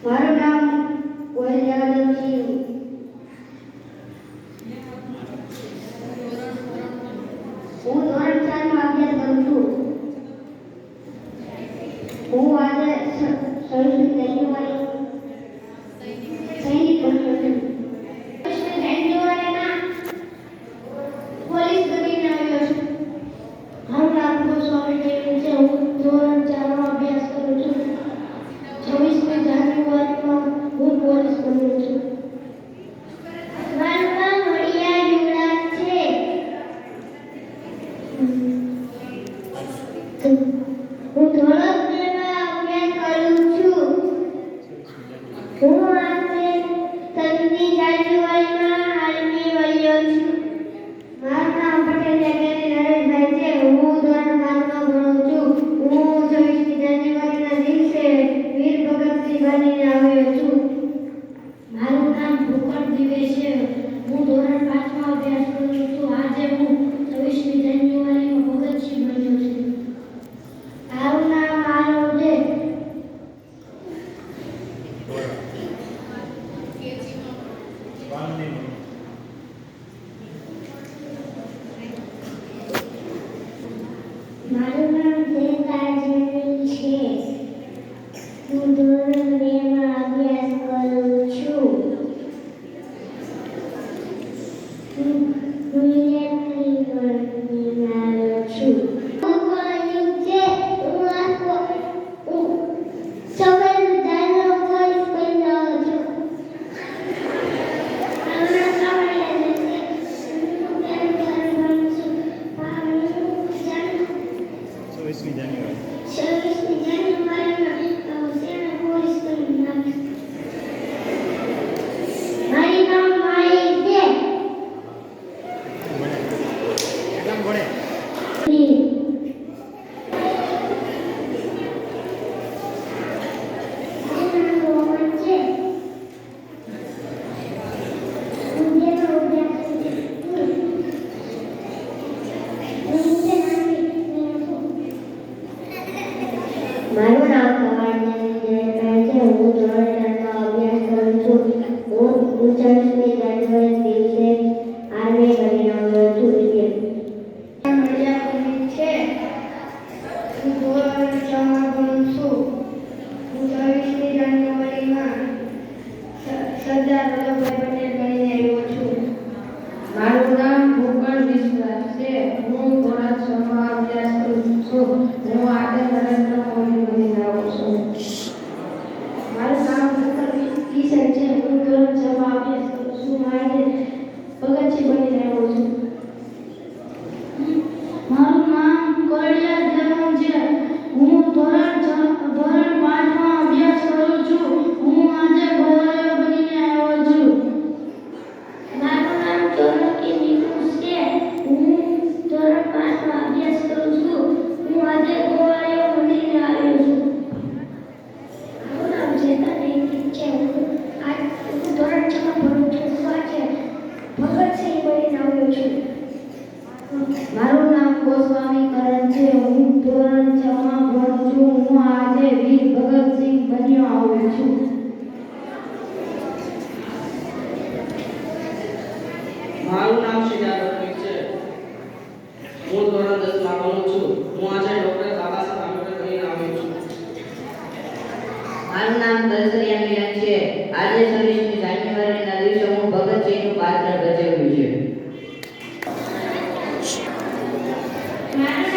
મારું નામ કોયલ યાદવ છે હું ધોરણ ચારમાં અભ્યાસ આજે સંસ્કૃત હું ધોરણ અભ્યાસ કરું છું. હું આજે ત્રણમી જાન્યુઆરીમાં આર્મી વળ્યો છું. મારું નામ પટેલ છે, હું ધોરણ પાંચમાં ભણું છું. હું છવ્વીસમી જાન્યુઆરીના દિવસે વીર ભગતસિંહ બનીને આવ્યો છું. મારું નામ ભૂકળ દિવે છે. હું ધોરણ પાંચમાં અભ્યાસ કરું છું. આજે હું છવ્વીસમી જાન્યુઆરીમાં ભગતસિંહ બન્યો છું મારું નામ આરવ છે મારું નામ જયતાજની છે. હું ધોરણ બેમાં અભ્યાસ કરું છું હું હું ઇલેક્ટ્રિક બનીને આવ્યો છું હું ભણ્યું છે હું આખો હું સવારે દાનો પોલીસ બન્યો છું હમણાં સવારે હું બેન ભણું છું હું જાણું છવ્વીસમી હું ધોરણ ચારમાં ભણું છું. હું છવ્વીસમી જાન્યુઆરીમાં સરદાર વલ્લભભાઈ પટેલ બનીને આવ્યો છું. મારું નામ ભૂગોળ વિશ્વાસ છે. હું ધોરણ છમાં અભ્યાસ કરું છું. હું આજે નરેન્દ્ર મોદી બનીને આવું છું. મારું નામ ડૉક્ટર કિશન છે. હું ધોરણ છમાં અભ્યાસ કરું છું. આજે ભગતસિંહ બનીને આવ્યો છું. મારું મનોહર છે એ આવ્યો છું મારું નામ ગોસ્વામી કરણ છે. હું ધોરણ છ માં ભણું છું. હું આજે વીર ભગતસિંહ બન્યો આવ્યો છું. મારું નામ શ્રી છે. હું ધોરણ દસમાં ભણું છું. હું આજે ડોક્ટર બાબા સાહેબ આંબેડકર બનીને આવ્યો છું. મારું નામ દસરિયા મીરા છે. આજે સર્વિસની Amen.